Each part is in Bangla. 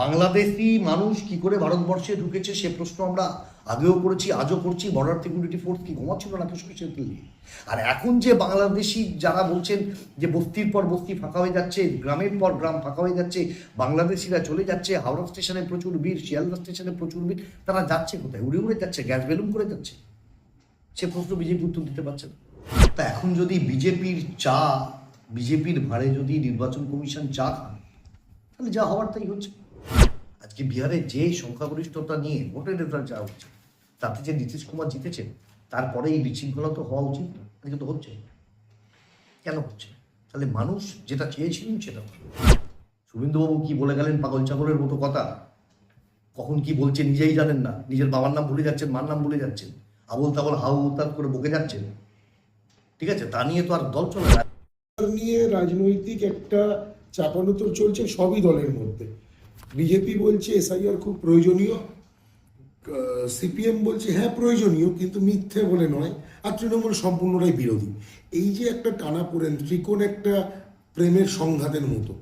বাংলাদেশি মানুষ কি করে ভারতবর্ষে ঢুকেছে সে প্রশ্ন আমরা আগেও করেছি, আজও করছি। বর্ডার সিকিউরিটি ফোর্স কি ঘুমাচ্ছিল নাকি কিছু নিয়ে আর এখন যে বাংলাদেশি যারা বলছেন যে বস্তির পর বস্তি ফাঁকা হয়ে যাচ্ছে, গ্রামের পর গ্রাম ফাঁকা হয়ে যাচ্ছে, বাংলাদেশিরা চলে যাচ্ছে, হাওড়া স্টেশনে প্রচুর ভিড়, শিয়ালদা স্টেশনে প্রচুর ভিড়, তারা যাচ্ছে কোথায়? উড়ে উড়ে যাচ্ছে, গ্যাস বেলুন করে যাচ্ছে। সে প্রশ্ন বিজেপি উত্তর দিতে পারছে না। তা এখন যদি বিজেপির চা, বিজেপির ভাড়ে যদি নির্বাচন কমিশন চা খান, তাহলে যা হওয়ার তাই হচ্ছে। আজকে বিহারে যে সংখ্যাগরিষ্ঠতা নিয়ে ভোটের রেজাল্ট যা হচ্ছে, তাতে যে নীতিশ কুমার জিতেছেন তারপরে এই বিশৃঙ্খলা তো হওয়া উচিত আজকে তো হচ্ছে। কেন হচ্ছে? তাহলে মানুষ যেটা চেয়েছিলেন সেটা। শুভেন্দুবাবু কি বলে গেলেন পাগল ছাগলের মতো কথা? কখন কি বলছে নিজেই জানেন না। নিজের বাবার নাম ভুলে যাচ্ছেন, মার নাম ভুলে যাচ্ছেন। আবল তাবল হাউ তার করে বকে যাচ্ছেন। ঠিক আছে, তা নিয়ে তো আর দল চলে নিয়ে রাজনৈতিক একটা চাপানোতর চলছে সবই দলের মধ্যে। বিজেপি বলছে এসআইআর খুব প্রয়োজনীয়। সিপিএম বলছে হ্যাঁ প্রয়োজনীয়, কিন্তু মিথ্যে বলে নয়। আর তৃণমূল সম্পূর্ণটাই বিরোধী। এই যে একটা টানা পড়েন ত্রিকোণ একটা প্রেমের সংঘাতের মতো।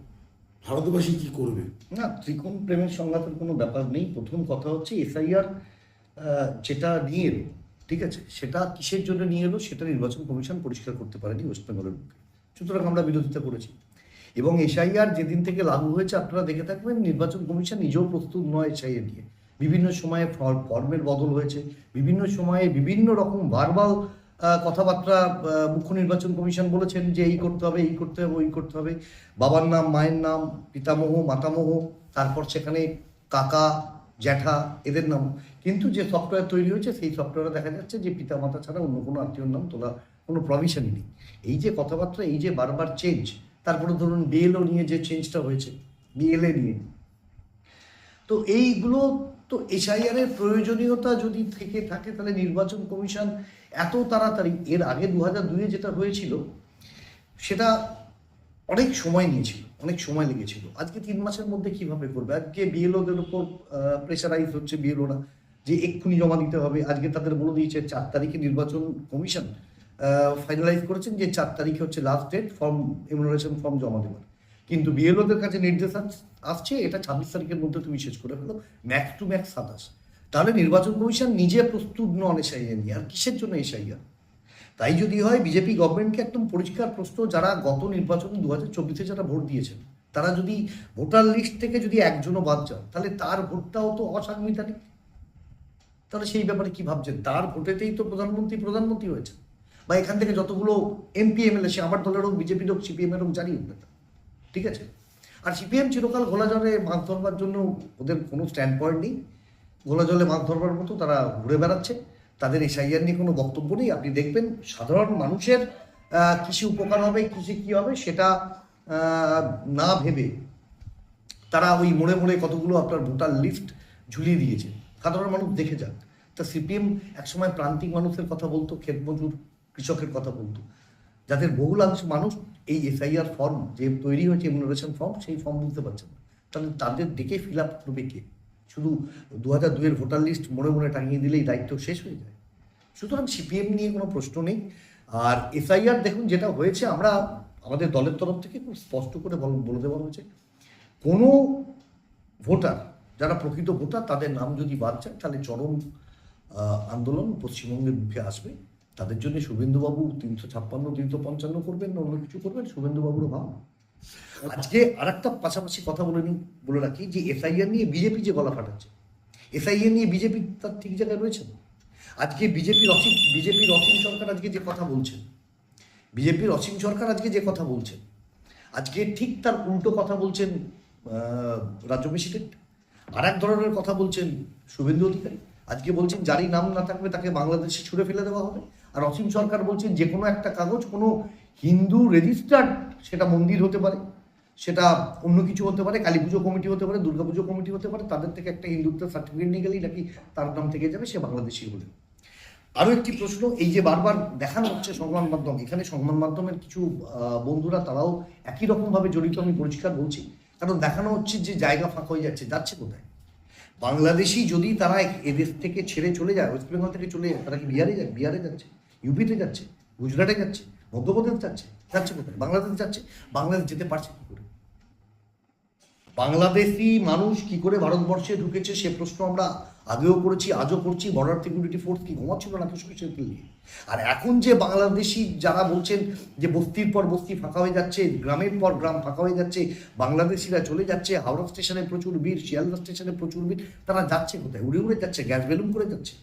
ভারতবাসী কি করবে? না, ত্রিকোণ প্রেমের সংঘাতের কোনো ব্যাপার নেই। প্রথম কথা হচ্ছে এসআইআর যেটা নিয়ে এলো, ঠিক আছে? সেটা কিসের জন্য নিয়ে এলো? সেটা নির্বাচন কমিশন পরিষ্কার করতে পারেনি ওয়েস্ট বেঙ্গলের মুখে সুতরাং আমরা বিরোধিতা করেছি। এবং এসআইআর যেদিন থেকে লাগু হয়েছে, আপনারা দেখে থাকবেন, নির্বাচন কমিশন নিজেও প্রস্তুত নয় এসআইআর নিয়ে। বিভিন্ন সময়ে ফর্মের বদল হয়েছে। বিভিন্ন সময়ে বিভিন্ন রকম ভার্বাল কথাবার্তা মুখ্য নির্বাচন কমিশন বলেছেন যে এই করতে হবে, এই করতে হবে, ওই করতে হবে। বাবার নাম, মায়ের নাম, পিতামহ, মাতামহ, তারপর সেখানে কাকা, জ্যাঠা, এদের নাম। কিন্তু যে সফটওয়্যার তৈরি হয়েছে, সেই সফটওয়্যারে দেখা যাচ্ছে যে পিতা মাতা ছাড়া অন্য কোনো আত্মীয়র নাম তোলা কোনো প্রভিশনই নেই। এই যে কথাবার্তা, এই যে বারবার চেঞ্জ তারপরে ধরুন বিএলও নিয়ে যে চেঞ্জটা হয়েছে বিএলএ নিয়ে। তো এইগুলো তো এসআইআরের প্রয়োজনীয়তা যদি থেকে থাকে, তাহলে নির্বাচন কমিশন এত তাড়াতাড়ি, এর আগে দু হাজার দুয়ে যেটা হয়েছিল, সেটা অনেক সময় নিয়েছিল, অনেক সময় লেগেছিল। আজকে তিন মাসের মধ্যে কীভাবে করবে? আজকে বিএলওদের উপর প্রেশারাইজ হচ্ছে বিএলওরা যে এক্ষুনি জমা দিতে হবে। আজকে তাদের বলে দিয়েছে, চার তারিখে নির্বাচন কমিশন ফাইনালাইজ করেছেন যে চার তারিখে হচ্ছে last date form enumeration form জমা দেবার কিন্তু বিএলওদের কাছে নির্দেশ আসছে, এটা ছাব্বিশ তারিখের মধ্যে তুমি শেষ করে ফেলো ম্যাক্স টু ম্যাক্স সাতাশ। তাহলে নির্বাচন কমিশন নিজে প্রস্তুত নন এসআইআর নিয়ে, আর কিসের জন্য এসআইআর তাই যদি হয় বিজেপি গভর্নমেন্টকে একদম পরিষ্কার প্রশ্ন, যারা গত নির্বাচন দু হাজার চব্বিশে যারা ভোট দিয়েছেন, তারা যদি ভোটার লিস্ট থেকে যদি একজনও বাদ যান, তাহলে তার ভোটটাও তো অসাংবিধানিক। তাহলে সেই ব্যাপারে কি ভাবছেন? তার ভোটেতেই তো প্রধানমন্ত্রী প্রধানমন্ত্রী হয়েছে বা এখান থেকে যতগুলো এমপি এমএলএ সে আমার দলের হোক বিজেপির হোক সিপিএমের হোক, জানি কেন। ঠিক আছে? আর সিপিএম চিরকাল ঘোলা জলে মাছ ধরবার জন্য ওদের কোনো স্ট্যান্ড পয়েন্ট নেই। ঘোলা জলে মাছ ধরবার মতো তারা ঘুরে বেড়াচ্ছে। তাদের এসআইআর নিয়ে কোনো বক্তব্য নেই। আপনি দেখবেন সাধারণ মানুষের কৃষি উপকার হবে কিসে কি হবে সেটা না ভেবে তারা ওই মোড়ে মোড়ে কতগুলো আপনার ভোটার লিস্ট ঝুলিয়ে দিয়েছে। সাধারণ মানুষ দেখে যাক। তা সিপিএম একসময় প্রান্তিক মানুষের কথা বলতো, ক্ষেত মজুর। কৃষকের কথা বলতো। যাদের বহুলাংশ মানুষ এই এসআইআর ফর্ম যে তৈরি হয়েছে ইমিউনারেশন ফর্ম সেই ফর্ম বুঝতে পারছেন না। তাহলে তাদের ডেকে ফিল আপ করবে কে? শুধু দু হাজার দুয়ের ভোটার লিস্ট মোড়ে মনে টাঙিয়ে দিলেই দায়িত্ব শেষ হয়ে যায়। সুতরাং সিপিএম নিয়ে কোনো প্রশ্ন নেই। আর এসআইআর দেখুন যেটা হয়েছে, আমরা আমাদের দলের তরফ থেকে খুব স্পষ্ট করে বলে দেওয়া হয়েছে। কোনো ভোটার যারা প্রকৃত ভোটার তাদের নাম যদি বাদ যায়, তাহলে চরম আন্দোলন পশ্চিমবঙ্গের মুখে আসবে। তাদের জন্য শুভেন্দুবাবু তিনশো ছাপ্পান্ন, তিনশো পঞ্চান্ন করবেন না অন্য কিছু করবেন, শুভেন্দুবাবুরও ভাব আজকে আর একটা পাশাপাশি কথা বলে নিই, বলে রাখি যে এসআইআর নিয়ে বিজেপি যে গলা ফাটাচ্ছে, এসআইআর নিয়ে বিজেপি তার ঠিক জায়গায় রয়েছে আজকে বিজেপির অসীম বিজেপির অসীম সরকার আজকে যে কথা বলছেন বিজেপির অসীম সরকার আজকে যে কথা বলছেন, আজকে ঠিক তার উল্টো কথা বলছেন রাজ্য প্রেসিডেন্ট। আর এক ধরনের কথা বলছেন শুভেন্দু অধিকারী। আজকে বলছেন, যারই নাম না থাকবে তাকে বাংলাদেশে ছুড়ে ফেলে দেওয়া হবে। আর অসীম সরকার বলছেন যে কোনো একটা কাগজ, কোনো হিন্দু রেজিস্টার্ড সেটা মন্দির হতে পারে, সেটা অন্য কিছু হতে পারে, কালী পুজো কমিটি হতে পারে দুর্গাপুজো কমিটি হতে পারে, তাদের থেকে একটা হিন্দুত্বের সার্টিফিকেট নিয়ে গেলেই নাকি তার নাম থেকে যাবে সে বাংলাদেশি হলে। আরও একটি প্রশ্ন, এই যে বারবার দেখানো হচ্ছে সংবাদ মাধ্যম, এখানে সংবাদ মাধ্যমের কিছু বন্ধুরা তারাও একই রকমভাবে জড়িত, আমি পরিষ্কার বলছি, কারণ দেখানো হচ্ছে যে জায়গা ফাঁকা হয়ে যাচ্ছে যাচ্ছে কোথায়? বাংলাদেশি যদি তারা এদেশ থেকে ছেড়ে চলে যায়, ওয়েস্ট বেঙ্গল থেকে চলে যায়, তারা কি বিহারে যায়? বিহারে যাচ্ছে। ইউপিতে যাচ্ছে, গুজরাটে যাচ্ছে, মধ্যপ্রদেশ যাচ্ছে যাচ্ছে কোথায়? বাংলাদেশ যাচ্ছে, বাংলাদেশ যেতে পারছে কি করে? বাংলাদেশি মানুষ কি করে ভারতবর্ষে ঢুকেছে সে প্রশ্ন আমরা আগেও করেছি, আজও করছি বর্ডার সিকিউরিটি ফোর্স কি ঘুমাচ্ছিল না কিছু কিছু আর এখন যে বাংলাদেশি যারা বলছেন যে বস্তির পর বস্তি ফাঁকা হয়ে যাচ্ছে, গ্রামের পর গ্রাম ফাঁকা হয়ে যাচ্ছে, বাংলাদেশিরা চলে যাচ্ছে, হাওড়া স্টেশনে প্রচুর ভিড়, শিয়ালদা স্টেশনে প্রচুর ভিড়, তারা যাচ্ছে কোথায়? উড়ে উড়ে যাচ্ছে, গ্যাস বেলুন করে যাচ্ছে।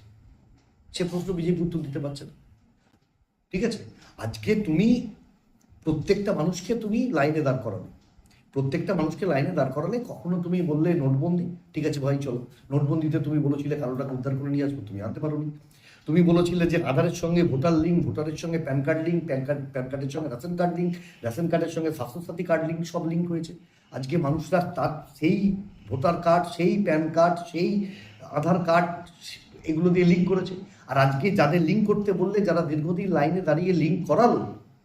সে প্রশ্ন বিজেপি উত্তর দিতে পারছে না। ঠিক আছে? আজকে তুমি প্রত্যেকটা মানুষকে তুমি লাইনে দাঁড় করাবে প্রত্যেকটা মানুষকে লাইনে দাঁড় করালে কখনো তুমি বললে নোটবন্দি, ঠিক আছে ভাই, চলো। নোটবন্দিতে তুমি বলেছিলে কালো টাকা উদ্ধার করে নিয়ে আসব, তুমি আনতে পারোনি। তুমি বলেছিলে যে আধারের সঙ্গে ভোটার লিঙ্ক, ভোটারের সঙ্গে PAN card link, PAN card, PAN কার্ডের সঙ্গে রেশন কার্ড লিঙ্ক, রেশন কার্ডের সঙ্গে স্বাস্থ্যসাথী কার্ড লিঙ্ক সব লিঙ্ক হয়েছে। আজকে মানুষরা তার সেই ভোটার কার্ড, সেই প্যান কার্ড, সেই আধার কার্ড, এগুলো দিয়ে লিঙ্ক করেছে। আর আজকে যাদের লিঙ্ক করতে বললে যারা দীর্ঘদিন লাইনে দাঁড়িয়ে লিঙ্ক করালো,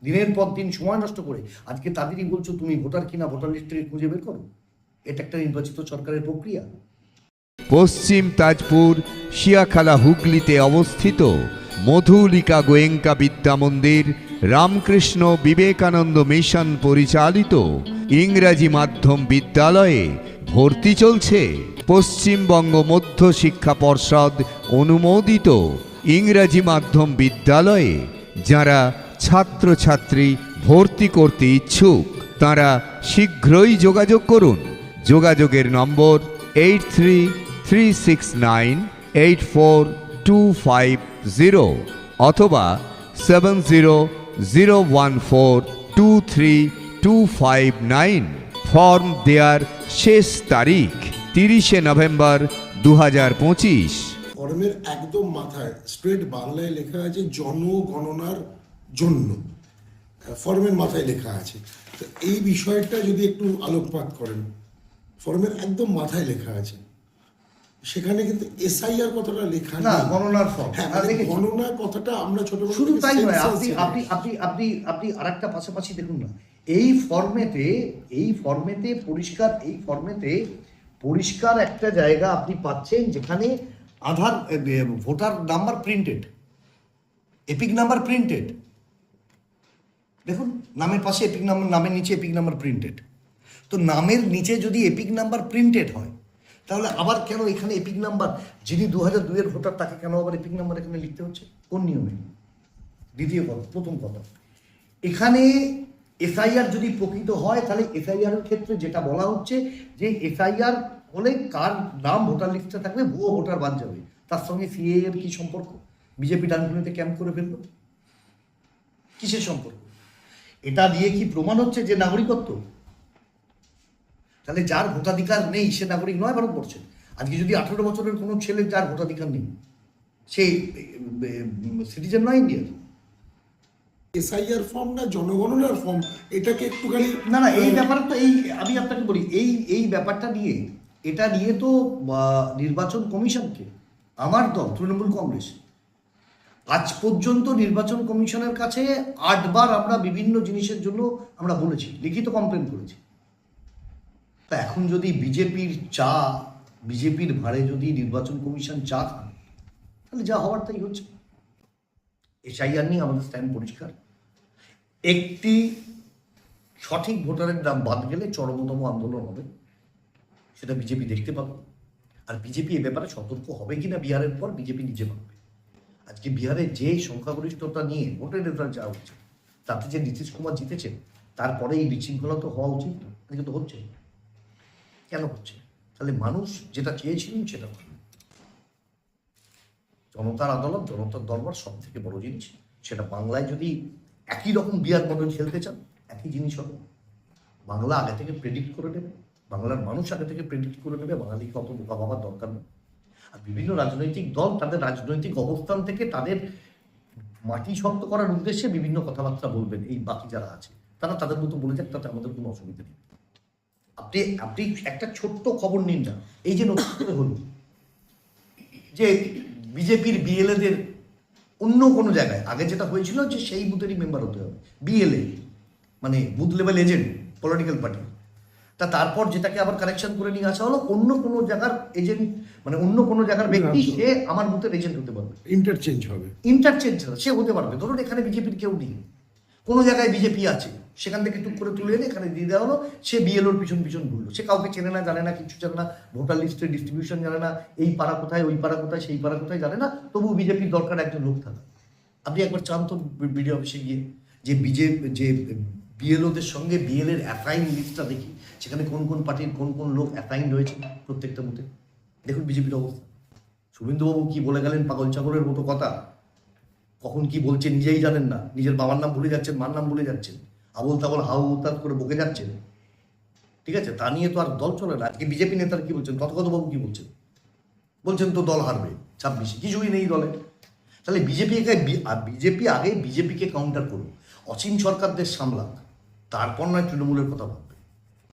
দিনের পর দিন সময় নষ্ট করে, আজকে তাদেরই বলছো তুমি ভোটার কিনা ভোটার লিস্ট থেকে খুঁজে বের করো। এটা একটা নির্বাচিত সরকারের প্রক্রিয়া। পশ্চিম তাজপুর শিয়াখালা হুগলিতে অবস্থিত মধুলিকা গোয়েঙ্কা বিদ্যা মন্দির, রামকৃষ্ণ বিবেকানন্দ মিশন পরিচালিত ইংরাজি মাধ্যম বিদ্যালয়ে ভর্তি চলছে। পশ্চিমবঙ্গ মধ্য শিক্ষা পর্ষদ অনুমোদিত ইংরাজি মাধ্যম বিদ্যালয়ে যারা ছাত্রছাত্রী ভর্তি করতে ইচ্ছুক, তারা শীঘ্রই যোগাযোগ করুন। যোগাযোগের number eight three three six nine eight four two five zero অথবা seven zero zero one four two three two five nine. Form দেওয়ার শেষ তারিখ তিরিশে নভেম্বর দু হাজার পঁচিশ। ফর্মের একদম মাথায় স্ট্রেট বাংলায় লেখা আছে জনগণনার জন্য। ফর্মের মাথায় লেখা আছে। তো এই বিষয়টা যদি একটু আলোকপাত করেন ফর্মের একদম মাথায় লেখা আছে। সেখানে কিন্তু এসআইআর কথাটা লেখা না গণনার ফর্ম হ্যাঁ মানে দেখেছি। গণনা কথাটা আমরা ছোট শুধু তাই নয় আপনি আপনি আপনি আপনি আপনি আরেকটা পাশাপাশি দেখুন না। এই ফর্মেতে এই ফর্মেতে পরিষ্কার এই ফর্মেতে পরিষ্কার একটা জায়গা আপনি পাচ্ছেন যেখানে Aadhaar voter number printed EPIC number printed দেখুন, নামের পাশে এপিক নাম্বার, নামের নিচে এপিক নাম্বার প্রিন্টেড তো নামের নিচে যদি এপিক নাম্বার প্রিন্টেড হয়, তাহলে আবার কেন এখানে এপিক নাম্বার, যিনি দু হাজার দুইয়ের ভোটার, তাকে কেন আবার এপিক নাম্বার এখানে লিখতে হচ্ছে? কোন নিয়মে? দ্বিতীয় কথা, প্রথম কথা। এখানে এসআইআর যদি প্রকৃত হয়, তাহলে এসআইআর ক্ষেত্রে যেটা বলা হচ্ছে যে এসআইআর হলে কার নাম ভোটার লিস্টে থাকবে? ভুয়ো ভোটার বাদ যাবে। তার সঙ্গে সিএ এর কি সম্পর্ক? বিজেপি ডানকুনিতে ক্যাম্প করে ফেলল। কিসের সম্পর্ক? এটা দিয়ে কি প্রমাণ হচ্ছে যে নাগরিকত্ব? তাহলে যার ভোটাধিকার নেই সে নাগরিক নয় ভারতবর্ষে। আজকে যদি আঠেরো বছরের কোনো ছেলে যার ভোটাধিকার নেই সে সিটিজেন নয় ইন্ডিয়ার এসআইআর ফর্ম না জনগণনার ফর্ম এটাকে একটুখানি না না এই ব্যাপারটা এই আমি আপনাকে বলি এই এই ব্যাপারটা নিয়ে এটা নিয়ে তো নির্বাচন কমিশনকে, আমার দল, তৃণমূল কংগ্রেস, আজ পর্যন্ত নির্বাচন কমিশনের কাছে আটবার আমরা বিভিন্ন জিনিসের জন্য আমরা বলেছি, লিখিত কমপ্লেন করেছি। তা এখন যদি বিজেপির চা, বিজেপির ভাড়ে যদি নির্বাচন কমিশন চা খান তাহলে যা হওয়ার তাই হচ্ছে। এসআইআর নিয়ে আমাদের স্ট্যান্ড পরিষ্কার। একটি সঠিক ভোটারের নাম বাদ গেলে চরমতম আন্দোলন হবে। সেটা বিজেপি দেখতে পাবে। আর বিজেপি এ ব্যাপারে সতর্ক হবে কি না বিহারের পর বিজেপি নিজে ভাববে। আজকে বিহারে যে সংখ্যাগরিষ্ঠতা নিয়ে ভোটের রেজাল্ট যা হচ্ছে, তাতে যে নীতিশ কুমার জিতেছেন তারপরে এই বিশৃঙ্খলা তো হওয়া উচিত না। তো হচ্ছে। কেন হচ্ছে? তাহলে মানুষ যেটা চেয়েছিলেন সেটা জনতার আদালত, জনতার দরবার সব থেকে বড় জিনিস, সেটা বাংলায় যদি একই রকম বিয়ার মডেল খেলতে চান, একই জিনিস হবে। বাংলা আগে থেকে প্রেডিক্ট করে নেবে। বাংলার মানুষ আগে থেকে প্রেডিক্ট করে নেবে, বাঙালিকে অত বোকা ভাবার দরকার নেই। আর বিভিন্ন রাজনৈতিক দল তাদের রাজনৈতিক অবস্থান থেকে তাদের মাটি শক্ত করার উদ্দেশ্যে বিভিন্ন কথাবার্তা বলবেন, এই বাকি যারা আছে। তারা তাদের মতো বলে যাক, তাতে আমাদের কোনো অসুবিধা নেই। আপনি আপনি একটা ছোট্ট খবর নিন না, এই যে নতুন হলো, যে বিজেপির বিএলএদের অন্য কোনো জায়গায়, আগে যেটা হয়েছিল যে সেই বুথেরই মেম্বার হতে হবে, বিএলএ মানে booth level agent political party তা তারপর যেটাকে আবার কারেকশন করে নিয়ে আসা হলো অন্য কোনো জায়গার এজেন্ট মানে অন্য কোনো জায়গার ব্যক্তি সে আমার বুথের এজেন্ট হতে পারবে। ইন্টারচেঞ্জ হবে। ইন্টারচেঞ্জ সে হতে পারবে। ধরুন এখানে বিজেপির কেউ নেই। কোনো জায়গায় বিজেপি আছে। সেখান থেকে টুক করে তুলে এনে এখানে দিয়ে দেওয়া হলো। সে বিএলওর পিছন পিছন ঘুরলো। সে কাউকে চেনে না জানে না কিছু জানে না ভোটার লিস্টের ডিস্ট্রিবিউশন জানে না এই পাড়া কোথায় ওই পাড়া কোথায় সেই পাড়া কোথায় জানে না। তবু বিজেপির দরকার একজন লোক থাকা। আপনি একবার চান তো বিডিও অফিসে গিয়ে যে বিজেপি যে বিএলওদের সঙ্গে বিএল এর অ্যাসাইন লিস্টটা দেখি। সেখানে কোন কোন পার্টির কোন কোন লোক অ্যাসাইন রয়েছে প্রত্যেকটা বুথে দেখুন বিজেপির অবস্থা। শুভেন্দুবাবু কি বলে গেলেন পাগল ছাগলের মতো কথা? কখন কি বলছে নিজেই জানেন না। নিজের বাবার নাম ভুলে যাচ্ছেন, মার নাম ভুলে যাচ্ছেন। আবল তাবল হাউ উত্তাদ করে বকে যাচ্ছেন। ঠিক আছে, তা নিয়ে তো আর দল চলে না। আজকে বিজেপি নেতারা কি বলছেন? তথাগতবাবু কি বলছেন? বলছেন তো দল হারবে ছাব্বিশে, কিছুই নেই দলে। তাহলে বিজেপিকে বিজেপি আগে বিজেপিকে কাউন্টার করুন অসীম সরকারদের সামলাক। তারপর নয় তৃণমূলের কথা ভাব।